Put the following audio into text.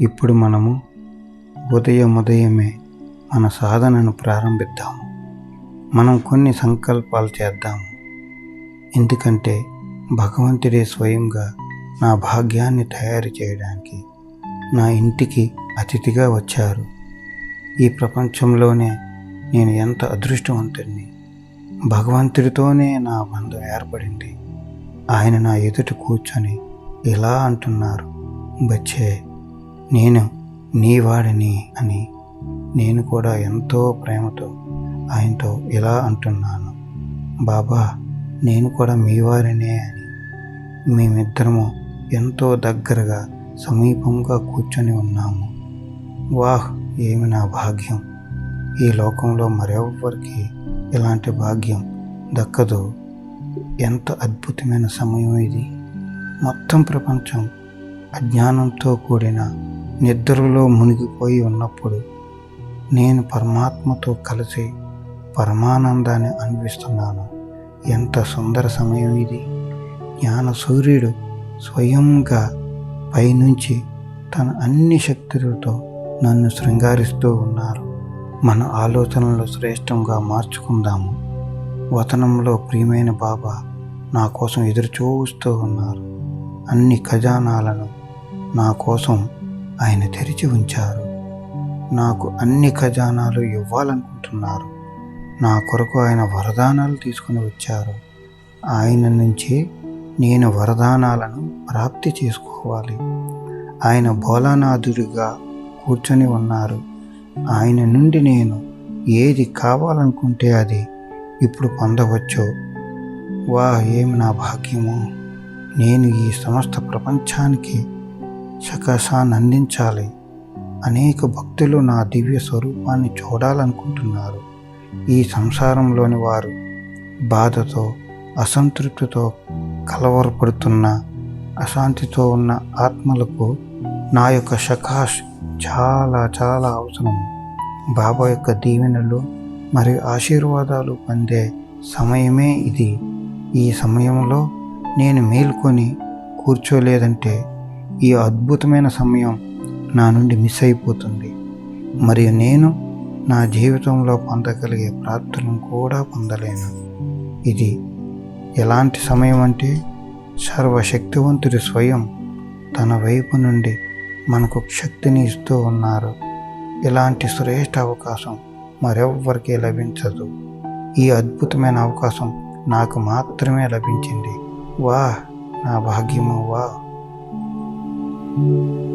ఇప్పుడు మనము ఉదయం ఉదయమే మన సాధనను ప్రారంభిద్దాము. మనం కొన్ని సంకల్పాలు చేద్దాము. ఎందుకంటే భగవంతుడే స్వయంగా నా భాగ్యాన్ని తయారు చేయడానికి నా ఇంటికి అతిథిగా వచ్చారు. ఈ ప్రపంచంలోనే నేను ఎంత అదృష్టవంతుడిని భగవంతుడితోనే నా బంధం ఏర్పడింది. ఆయన నా ఎదుట కూర్చొని ఇలా అంటున్నారు బచ్చే నేను నీ వాడిని అని నేను కూడా ఎంతో ప్రేమతో ఆయనతో ఇలా అంటున్నాను. బాబా నేను కూడా మీ వారినే అని మేమిద్దరము ఎంతో దగ్గరగా సమీపంగా కూర్చొని ఉన్నాము. వాహ్ ఏమి నా భాగ్యం. ఈ లోకంలో మరెవ్వరికి ఇలాంటి భాగ్యం దక్కదు. ఎంత అద్భుతమైన సమయం ఇది. మొత్తం ప్రపంచం అజ్ఞానంతో కూడిన నిద్రలో మునిగిపోయి ఉన్నప్పుడు నేను పరమాత్మతో కలిసి పరమానందాన్ని అనిపిస్తున్నాను ఎంత సుందర సమయం ఇది. జ్ఞాన సూర్యుడు స్వయంగా పైనుంచి తన అన్ని శక్తులతో నన్ను శృంగారిస్తూ ఉన్నారు. మన ఆలోచనలు శ్రేష్టంగా మార్చుకుందాము. వతనంలో ప్రియమైన బాబా నా కోసం ఎదురు చూస్తూ ఉన్నారు. అన్ని ఖజానాలను నా కోసం ఆయన తెరిచి ఉంచారు. నాకు అన్ని ఖజానాలు ఇవ్వాలనుకుంటున్నారు. నా కొరకు ఆయన వరదానాలు తీసుకుని వచ్చారు. ఆయన నుంచి నేను వరదానాలను ప్రాప్తి చేసుకోవాలి. ఆయన బోలానాథుడిగా కూర్చొని ఉన్నారు. ఆయన నుండి నేను ఏది కావాలనుకుంటే అది ఇప్పుడు పొందవచ్చు. వా ఏమి నా భాగ్యము. నేను ఈ సమస్త ప్రపంచానికి సకాశాన్ని అందించాలి అనేక భక్తులు నా దివ్య స్వరూపాన్ని చూడాలనుకుంటున్నారు. ఈ సంసారంలోని వారు బాధతో అసంతృప్తితో కలవరపడుతున్న అశాంతితో ఉన్న ఆత్మలకు నా యొక్క సకాష్ చాలా చాలా అవసరం. బాబా యొక్క దీవెనలు మరియు ఆశీర్వాదాలు పొందే సమయమే ఇది. ఈ సమయంలో నేను మేల్కొని కూర్చోలేదంటే ఈ అద్భుతమైన సమయం నా నుండి మిస్ అయిపోతుంది. మరియు నేను నా జీవితంలో పొందగలిగే ప్రార్థనను కూడా పొందలేను. ఇది ఎలాంటి సమయం అంటే సర్వశక్తివంతుడి స్వయం తన వైపు నుండి మనకు శక్తిని ఇస్తూ ఉన్నారు. ఇలాంటి శ్రేష్ఠ అవకాశం మరెవ్వరికీ లభించదు. ఈ అద్భుతమైన అవకాశం నాకు మాత్రమే లభించింది. వా నా భాగ్యము వా Thank you.